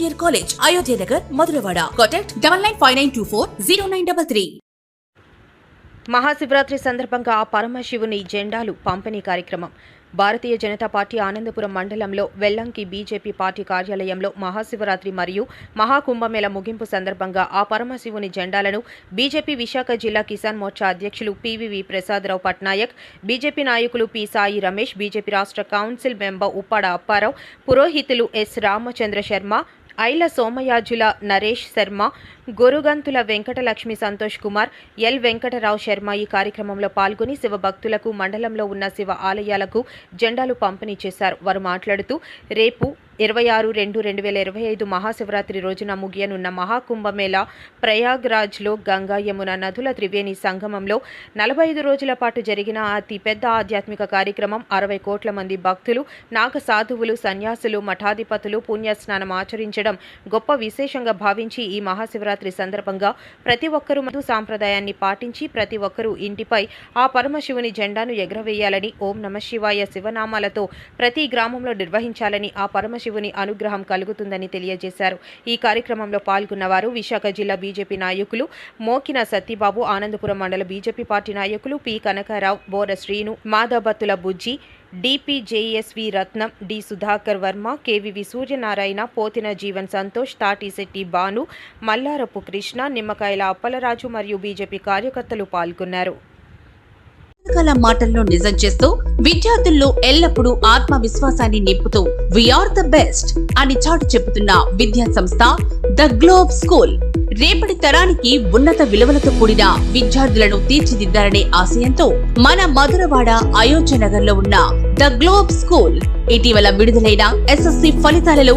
college Ayodhya Nagar Madhurawada contact double nine five nine two four zero nine double three Mahashivratri సందర్భంగా పరమశివుని జెండాలు పంపిణీ కార్యక్రమం. Bharatiya Janata party Anandapuram మండలంలో వెల్లంకి బీజేపీ పార్టీ కార్యాలయంలో మహాశివరాత్రి మరియు మహాకుంభమేళ ముగింపు సందర్భంగా ఆ పరమశివుని జెండాలను బీజేపీ విశాఖ జిల్లా కిసాన్ మోర్చా అధ్యక్షులు పివివి ప్రసాదరావు పట్నాయక్ బీజేపీ నాయకులు పి సాయి రమేష్ బీజేపీ రాష్ట్ర కౌన్సిల్ మెంబర్ ఉప్పాడ అప్పారావు పురోహితులు ఎస్ రామచంద్ర శర్మ ఐల సోమయాజుల నరేష్ శర్మ గొరుగంతుల వెంకటలక్ష్మి సంతోష్ కుమార్ ఎల్ వెంకటరావు శర్మ ఈ కార్యక్రమంలో పాల్గొని శివ భక్తులకు మండలంలో ఉన్న శివ ఆలయాలకు జెండాలు పంపిణీ చేశారు. వారు మాట్లాడుతూ రేపు ఇరవై ఆరు రెండు రెండు వేల ఇరవై ఐదు మహాశివరాత్రి రోజున ముగియనున్న మహాకుంభమేళ ప్రయాగ్రాజ్లో గంగా యమున నదుల త్రివేణి సంగమంలో నలభై ఐదు రోజుల పాటు జరిగిన అతి పెద్ద ఆధ్యాత్మిక కార్యక్రమం. అరవై కోట్ల మంది భక్తులు నాగ సాధువులు సన్యాసులు మఠాధిపతులు పుణ్యస్నానం ఆచరించడం గొప్ప విశేషంగా భావించి ఈ మహాశివరాత్రి సందర్భంగా ప్రతి ఒక్కరూ మధు సాంప్రదాయాన్ని పాటించి ప్రతి ఒక్కరూ ఇంటిపై ఆ పరమశివుని జెండాను ఎగరవేయాలని ఓం నమ శివాయ శివనామాలతో ప్రతి గ్రామంలో నిర్వహించాలని ఆ శివుని అనుగ్రహం కలుగుతుందని తెలియజేశారు. ఈ కార్యక్రమంలో పాల్గొన్న వారు విశాఖ జిల్లా బీజేపీ నాయకులు మోకిన సత్యబాబు ఆనందపురం మండల బీజేపీ పార్టీ నాయకులు P. Kanakarao Bora Srinu Madhabattula Bujji DPJSV Ratnam D. Sudhakar Varma KVV Suryanarayana Pothina Jeevan Santosh Tatisetti Bhanu Mallarapu Krishna Nimmakayala Appalaraju మరియు బీజేపీ కార్యకర్తలు పాల్గొన్నారు. పుస్తకాల మాటల్లో నిజం చేస్తూ విద్యార్థుల్లో ఎల్లప్పుడూ ఆత్మవిశ్వాసాన్ని నింపుతూ వీఆర్ ద బెస్ట్ అని చాటు చెబుతున్న విద్యా సంస్థ ద గ్లోబ్ స్కూల్ రేపటి తరానికి ఉన్నత విలువలతో కూడిన విద్యార్థులను తీర్చిదిద్దాలనే ఆశయంతో మన మధురవాడ అయోధ్య నగర్లో ఉన్న ద గ్లోబ్ స్కూల్ ఇటీవల విడుదలైన ఎస్ఎస్సి ఫలితాలలో